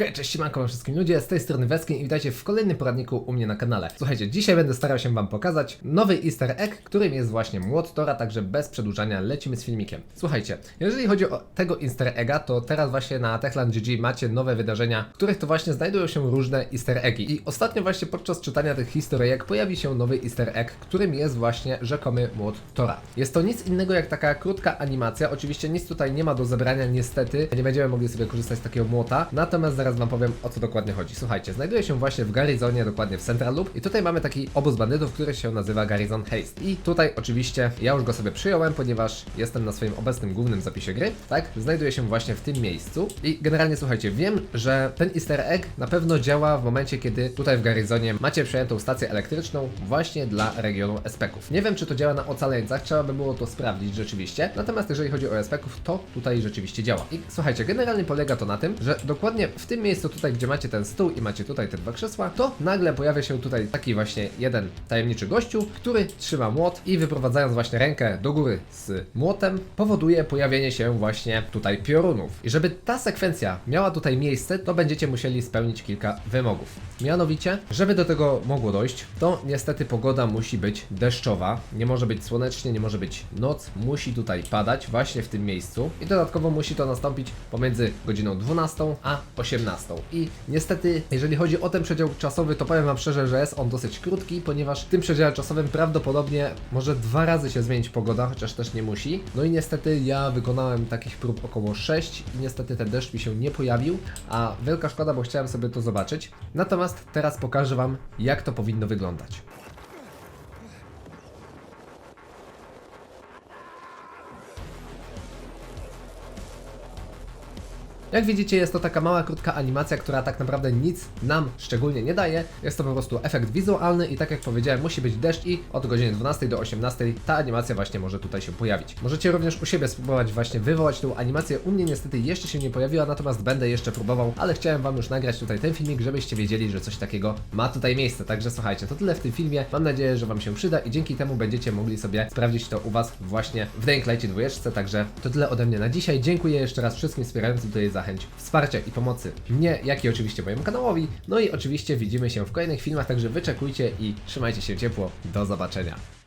Hej, cześć, siemanko wszystkim ludzie, z tej strony Weskin i witajcie w kolejnym poradniku u mnie na kanale. Słuchajcie, dzisiaj będę starał się Wam pokazać nowy easter egg, którym jest właśnie młot Tora, także bez przedłużania lecimy z filmikiem. Słuchajcie, jeżeli chodzi o tego easter egga, to teraz właśnie na Techland GG macie nowe wydarzenia, w których to właśnie znajdują się różne easter eggi. I ostatnio właśnie podczas czytania tych historyjek pojawi się nowy easter egg, którym jest właśnie rzekomy młot Tora. Jest to nic innego jak taka krótka animacja, oczywiście nic tutaj nie ma do zebrania niestety, nie będziemy mogli sobie korzystać z takiego młota, natomiast zaraz Wam powiem o co dokładnie chodzi. Słuchajcie, znajduje się właśnie w Garizonie, dokładnie w Central Loop i tutaj mamy taki obóz bandytów, który się nazywa Garizon Haste. I tutaj oczywiście ja już go sobie przyjąłem, ponieważ jestem na swoim obecnym głównym zapisie gry, tak? Znajduje się właśnie w tym miejscu i generalnie słuchajcie, wiem, że ten easter egg na pewno działa w momencie, kiedy tutaj w Garizonie macie przejętą stację elektryczną właśnie dla regionu SPEków. Nie wiem, czy to działa na ocaleńcach, trzeba by było to sprawdzić rzeczywiście, natomiast jeżeli chodzi o SPEków, to tutaj rzeczywiście działa. I słuchajcie, generalnie polega to na tym, że dokładnie w tym miejscu tutaj, gdzie macie ten stół i macie tutaj te dwa krzesła, to nagle pojawia się tutaj taki właśnie jeden tajemniczy gościu, który trzyma młot i wyprowadzając właśnie rękę do góry z młotem, powoduje pojawienie się właśnie tutaj piorunów. I żeby ta sekwencja miała tutaj miejsce, to będziecie musieli spełnić kilka wymogów. Mianowicie, żeby do tego mogło dojść, to niestety pogoda musi być deszczowa, nie może być słonecznie, nie może być noc, musi tutaj padać właśnie w tym miejscu i dodatkowo musi to nastąpić pomiędzy godziną 12 a 18. I niestety, jeżeli chodzi o ten przedział czasowy, to powiem Wam szczerze, że jest on dosyć krótki, ponieważ w tym przedziale czasowym prawdopodobnie może dwa razy się zmienić pogoda, chociaż też nie musi. No i niestety ja wykonałem takich prób około 6 i niestety ten deszcz mi się nie pojawił, a wielka szkoda, bo chciałem sobie to zobaczyć. Natomiast teraz pokażę Wam, jak to powinno wyglądać. Jak widzicie, jest to taka mała, krótka animacja, która tak naprawdę nic nam szczególnie nie daje. Jest to po prostu efekt wizualny i tak jak powiedziałem, musi być deszcz i od godziny 12 do 18 ta animacja właśnie może tutaj się pojawić. Możecie również u siebie spróbować właśnie wywołać tą animację. U mnie niestety jeszcze się nie pojawiła, natomiast będę jeszcze próbował, ale chciałem Wam już nagrać tutaj ten filmik, żebyście wiedzieli, że coś takiego ma tutaj miejsce. Także słuchajcie, to tyle w tym filmie. Mam nadzieję, że Wam się przyda i dzięki temu będziecie mogli sobie sprawdzić to u Was właśnie w Dying Lightie 2. Także to tyle ode mnie na dzisiaj. Dziękuję jeszcze raz wszystkim wspierającym tutaj za chęć wsparcia i pomocy mnie, jak i oczywiście mojemu kanałowi. No i oczywiście widzimy się w kolejnych filmach, także wyczekujcie i trzymajcie się ciepło. Do zobaczenia.